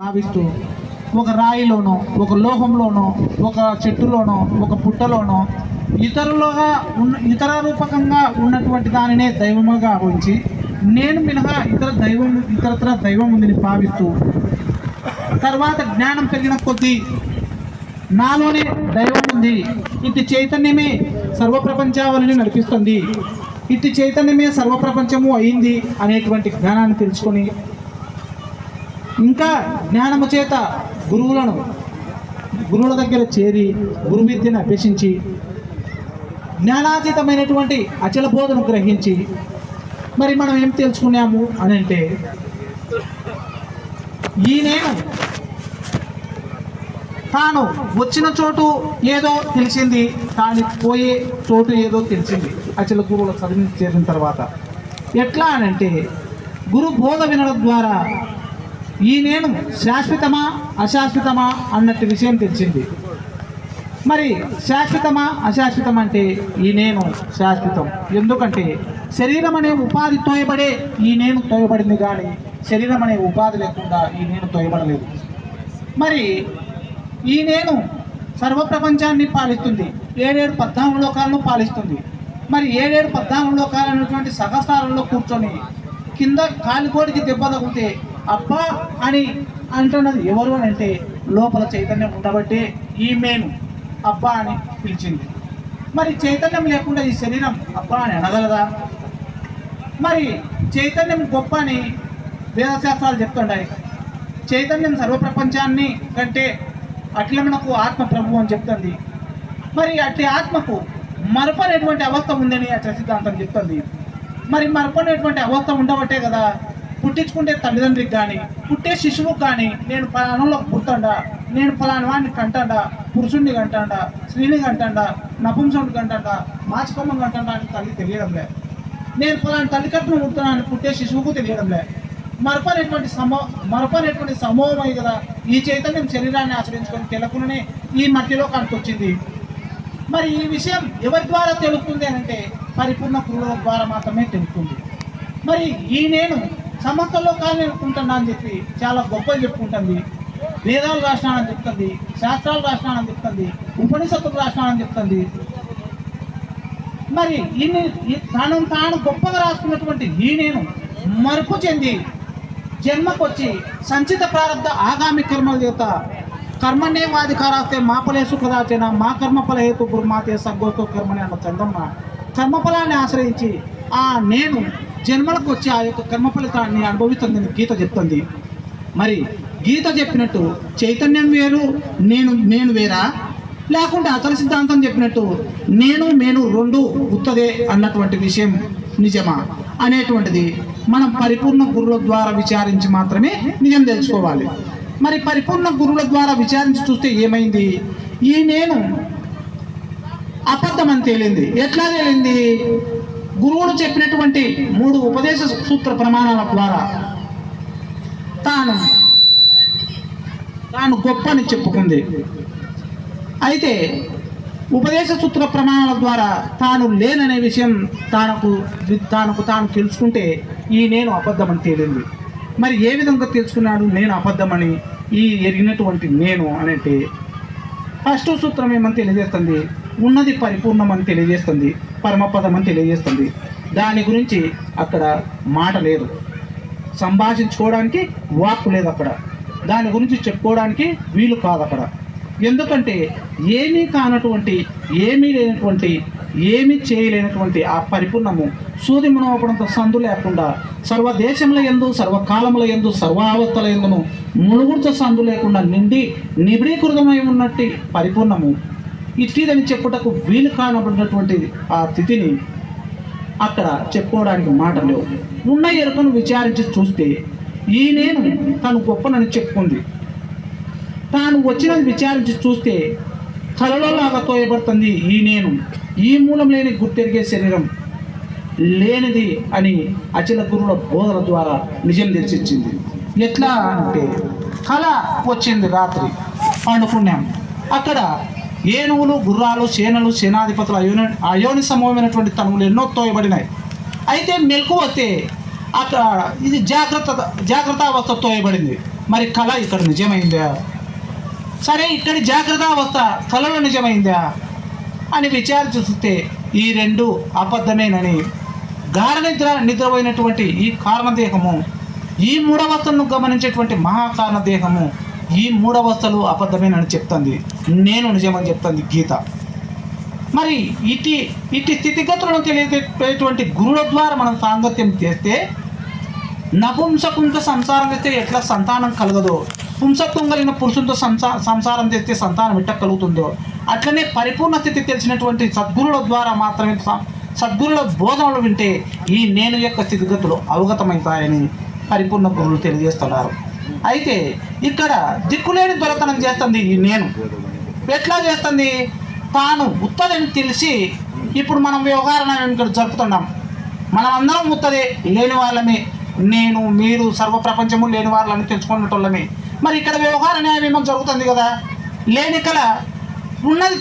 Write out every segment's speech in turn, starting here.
భావిస్తూ ఒక రాయిలోనో ఒక లోహంలోనో ఒక చెట్టులోనో ఒక పుట్టలోనో ఇతరులుగా ఉన్న ఇతర రూపకంగా ఉన్నటువంటి దానినే దైవముగా ఉంచి నేను మినహా ఇతర దైవం ఇతరత్ర దైవం ఉందని భావిస్తూ తర్వాత జ్ఞానం పెరిగిన కొద్దీ నాలోనే దైవం ఉంది. ఇటు చైతన్యమే సర్వప్రపంచావళిని నడిపిస్తుంది. ఇటు చైతన్యమే సర్వప్రపంచము అయింది అనేటువంటి జ్ఞానాన్ని తెలుసుకొని ఇంకా జ్ఞానము చేత గురువులను గురువుల దగ్గర చేరి గురు విద్యను అభ్యసించి జ్ఞానాతీతమైనటువంటి అచల బోధను గ్రహించి మరి మనం ఏం తెలుసుకున్నాము అని అంటే ఈ నేను తాను వచ్చిన చోటు ఏదో తెలిసింది తాను పోయే చోటు ఏదో తెలిసింది అచల గురువుల చదివి చేరిన తర్వాత. ఎట్లా అనంటే గురు బోధ వినడం ద్వారా ఈ నేను శాశ్వతమా అశాశ్వతమా అన్నట్టు విషయం తెలిసింది. మరి శాశ్వతమా అశాశ్వతం అంటే ఈ నేను శాశ్వతం. ఎందుకంటే శరీరం అనే ఉపాధి తోయబడే ఈ నేను తోయబడింది కానీ శరీరం అనే ఉపాధి లేకుండా ఈ నేను తోయబడలేదు. మరి ఈ నేను సర్వప్రపంచాన్ని పాలిస్తుంది. ఏడేడు పద్నాలుగు లోకాలను పాలిస్తుంది. మరి ఏడేడు పద్నాలుగు లోకాలు అనేటువంటి సహస్రాలలో కూర్చొని కింద కాలికోడికి దెబ్బ తగిలితే అబ్బా అని అంటున్నది ఎవరు అని అంటే లోపల చైతన్యం ఉండబట్టే ఈ మేము అబ్బా అని పిలిచింది. మరి చైతన్యం లేకుండా ఈ శరీరం అబ్బా అని అనగలదా? మరి చైతన్యం గొప్ప అని వేదశాస్త్రాలు చెప్తుంటాయి. చైతన్యం సర్వప్రపంచాన్ని కంటే అట్ల మనకు ఆత్మ ప్రభు అని చెప్తుంది. మరి అట్టి ఆత్మకు మరపనేటువంటి అవస్థ ఉందని అచ్చ సిద్ధాంతం చెప్తుంది. మరి మరపనేటువంటి అవస్థ ఉండబట్టే కదా పుట్టించుకుంటే తల్లిదండ్రికి కానీ పుట్టే శిశువుకు కానీ నేను ఫలానంలో పుట్టండా నేను ఫలాని వాడిని కంటాడా పురుషుణ్ణి కంటాడా స్త్రీని కంటాడా నపుంసకుడిని కంటాడా మాచకొమ్మని కంటాడా అని తల్లి తెలియడం లే నేను ఫలాని తల్లి కట్టును అని పుట్టే శిశువుకు తెలియడం లే మరపనేటువంటి సమో మరపనేటువంటి అయి కదా ఈ చైతన్యం శరీరాన్ని ఆశ్రయించుకొని తెలకుండానే ఈ మట్టిలో కనుకొచ్చింది మరి ఈ విషయం ఎవరి ద్వారా తెలుపుతుంది అని అంటే పరిపూర్ణ క్రూరుల ద్వారా మాత్రమే తెలుస్తుంది మరి ఈ నేను సమస్త లోకాన్ని అనుకుంటున్నా అని చెప్పి చాలా గొప్పలు చెప్పుకుంటుంది. వేదాలు రాసినానని చెప్తుంది. శాస్త్రాలు రాసినానని చెప్తుంది. ఉపనిషత్తులు రాసినానని చెప్తుంది. మరి ఈయన ఈ- తాను తాను గొప్పగా రాసుకున్నటువంటి ఈ నేను మరుపు చెంది జన్మకొచ్చి సంచిత ప్రారంభ ఆగామి కర్మల చేత కర్మనే వాధికారాస్తే మా ఫలేసు కదాచన మా కర్మఫల హేతు గురుమాతే సగ్గోతో కర్మనే అన్న చందమ్మ కర్మఫలాన్ని ఆశ్రయించి ఆ నేను జన్మలకు వచ్చి ఆ యొక్క కర్మ ఫలితాన్ని అనుభవిస్తుందని గీత చెప్తుంది. మరి గీత చెప్పినట్టు చైతన్యం వేరు నేను నేను వేరా? లేకుంటే అతల సిద్ధాంతం చెప్పినట్టు నేను నేను రెండు ఉత్తదే అన్నటువంటి విషయం నిజమా? అనేటువంటిది మనం పరిపూర్ణ గురువుల ద్వారా విచారించి మాత్రమే నిజం తెలుసుకోవాలి. మరి పరిపూర్ణ గురువుల ద్వారా విచారించి చూస్తే ఏమైంది? ఈ నేను అబద్ధం అని తేలింది. ఎట్లా తేలింది? గురువుడు చెప్పినటువంటి మూడు ఉపదేశ సూత్ర ప్రమాణాల ద్వారా తాను తాను గొప్ప అని చెప్పుకుంది. అయితే ఉపదేశ సూత్ర ప్రమాణాల ద్వారా తాను లేననే విషయం తానకు తానకు తాను తెలుసుకుంటే ఈ నేను అబద్ధమని తేలింది. మరి ఏ విధంగా తెలుసుకున్నాడు నేను అబద్ధమని ఈ ఎరిగినటువంటి నేను అనంటే ఫస్ట్ సూత్రం ఏమని తెలియజేస్తుంది? ఉన్నది పరిపూర్ణమని తెలియజేస్తుంది. పరమపదం అని తెలియజేస్తుంది. దాని గురించి అక్కడ మాట లేదు. సంభాషించుకోవడానికి వాక్కు లేదు అక్కడ. దాని గురించి చెప్పుకోవడానికి వీలు కాదు అక్కడ. ఎందుకంటే ఏమీ కానటువంటి ఏమీ లేనటువంటి ఏమీ చేయలేనటువంటి ఆ పరిపూర్ణము సూది మునవపడంత సందు లేకుండా సర్వదేశముల ఎందు సర్వకాలముల ఎందు సర్వావత్తల ఎందును మునుగుర్త సందు లేకుండా నిండి నిబిడీకృతమై ఉన్నట్టు పరిపూర్ణము. ఇట్టిదని చెప్పుటకు వీలు కానబడినటువంటి ఆ స్థితిని అక్కడ చెప్పుకోవడానికి మాట లేవు. ఉన్న ఎరుకను విచారించి చూస్తే ఈ నేను తను గొప్పనని చెప్పుకుంది. తాను వచ్చినది విచారించి చూస్తే కలలో లాగా తోయబడుతుంది ఈ నేను. ఈ మూలం లేని గుర్తెరిగే శరీరం. లేనిది అని అచల గురువుల బోధన ద్వారా నిజం తెలిసిచ్చింది. ఎట్లా అంటే కళ వచ్చింది రాత్రి పండుకున్నాం. అక్కడ ఏనుగులు గుర్రాలు సేనలు సేనాధిపతులు అయోని అయోని సమూహమైనటువంటి తనువులు ఎన్నో తోయబడినాయి. అయితే మెలకు వస్తే అక్కడ ఇది జాగ్రత్త జాగ్రత్త అవస్థ తోయబడింది. మరి కళ ఇక్కడ నిజమైందా? సరే ఇక్కడి జాగ్రత్త అవస్థ కళలో నిజమైందా? అని విచారిస్తే ఈ రెండు అబద్ధమేనని గాఢ నిద్ర నిద్రపోయినటువంటి ఈ కారణదేహము ఈ మూడవస్థను గమనించేటువంటి మహాకారణ దేహము ఈ మూడవస్థలు అబద్ధమేనని చెప్తుంది. నేను నిజమని చెప్తుంది గీత. మరి ఇటు ఇటు స్థితిగతులను తెలియజేటువంటి గురువుల ద్వారా మనం సాంగత్యం చేస్తే నపుంసకుంతో సంసారం చేస్తే ఎట్లా సంతానం కలగదో పుంసత్వం కలిగిన పురుషులతో సంసా సంసారం చేస్తే సంతానం ఎట్లా కలుగుతుందో అట్లనే పరిపూర్ణ స్థితి తెలిసినటువంటి సద్గురుల ద్వారా మాత్రమే సద్గురుల బోధనలు వింటే ఈ నేను యొక్క స్థితిగతులు అవగతమవుతాయని పరిపూర్ణ గురువులు తెలియజేస్తున్నారు. అయితే ఇక్కడ దిక్కులేని దొరతనం చేస్తుంది ఈ నేను. ఎట్లా చేస్తుంది? తాను ఉత్తదని తెలిసి ఇప్పుడు మనం వ్యవహారం ఇక్కడ జరుపుతున్నాం. మనం అందరం ఉత్తదే లేని వాళ్ళమే. నేను మీరు సర్వ ప్రపంచము లేని వాళ్ళని తెలుసుకున్నటోళ్ళమే. మరి ఇక్కడ వ్యవహార న్యాయం ఏమో జరుగుతుంది కదా? లేని కళ ఉన్నది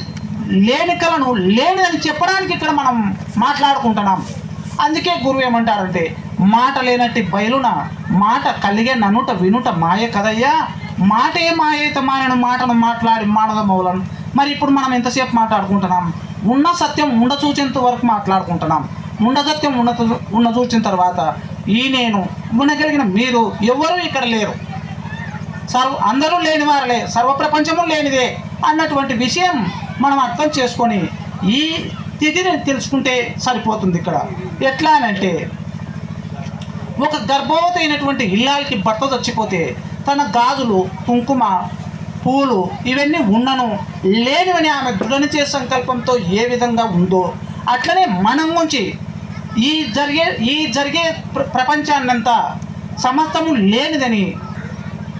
లేని కళను లేనిదని చెప్పడానికి ఇక్కడ మనం మాట్లాడుకుంటున్నాం. అందుకే గురువు ఏమంటారంటే మాట లేనట్టి బయలున మాట కలిగే ననుట వినుట మాయ కదయ్యా? మాటే మాయైతే మానను మాటను మాట్లాడి మానద మౌలను మరి ఇప్పుడు మనం ఎంతసేపు మాట్లాడుకుంటున్నాం? ఉన్న సత్యం ఉండ చూచేంత వరకు మాట్లాడుకుంటున్నాం. ఉండ సత్యం ఉన్న ఉన్న చూచిన తర్వాత ఈ నేను ఉండగలిగిన మీరు ఎవ్వరూ ఇక్కడ లేరు. సర్వ అందరూ లేని వారలే సర్వ ప్రపంచము లేనిదే అన్నటువంటి విషయం మనం అర్థం చేసుకొని ఈ తిథిని తెలుసుకుంటే సరిపోతుంది ఇక్కడ. ఎట్లా అంటే ఒక గర్భవతి అయినటువంటి ఇల్లాలకి భర్త చచ్చిపోతే తన గాజులు కుంకుమ పూలు ఇవన్నీ ఉన్నను. లేనివని ఆమె దృఢనిచే సంకల్పంతో ఏ విధంగా ఉందో అట్లనే మనం నుంచి ఈ జరిగే ఈ జరిగే ప్ర- ప్రపంచాన్నంతా సమస్తము లేనిదని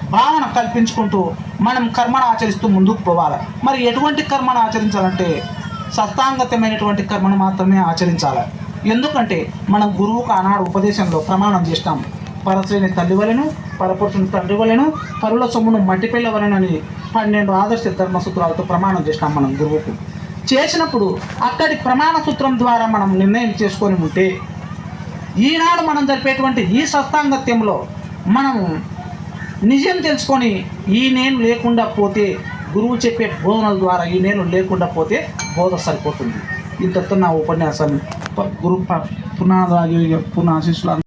భావన కల్పించుకుంటూ మనం కర్మను ఆచరిస్తూ ముందుకు పోవాలి. మరి ఎటువంటి కర్మను ఆచరించాలంటే సత్తాంగతమైనటువంటి కర్మను మాత్రమే ఆచరించాలి. ఎందుకంటే మన గురువుకు ఆనాడు ఉపదేశంలో ప్రమాణం చేస్తాం. పరశ్రేణి తల్లి వలెను పరపురుషుని తండ్రి వలెను పరుల సొమ్మును మట్టిపిల్ల వలెనని పన్నెండు ఆదర్శ ధర్మ సూత్రాలతో ప్రమాణం చేస్తాం మనం గురువుకు. చేసినప్పుడు అక్కడి ప్రమాణ సూత్రం ద్వారా మనం నిర్ణయం చేసుకొని ఉంటే ఈనాడు మనం జరిపేటువంటి ఈ సస్తాంగత్యంలో మనము నిజం తెలుసుకొని ఈ నేను లేకుండా పోతే గురువు చెప్పే బోధనల ద్వారా ఈ నేను లేకుండా పోతే బోధ సరిపోతుంది. ఇంతతో నా ఉపన్యాసాన్ని గురు ప- పునాద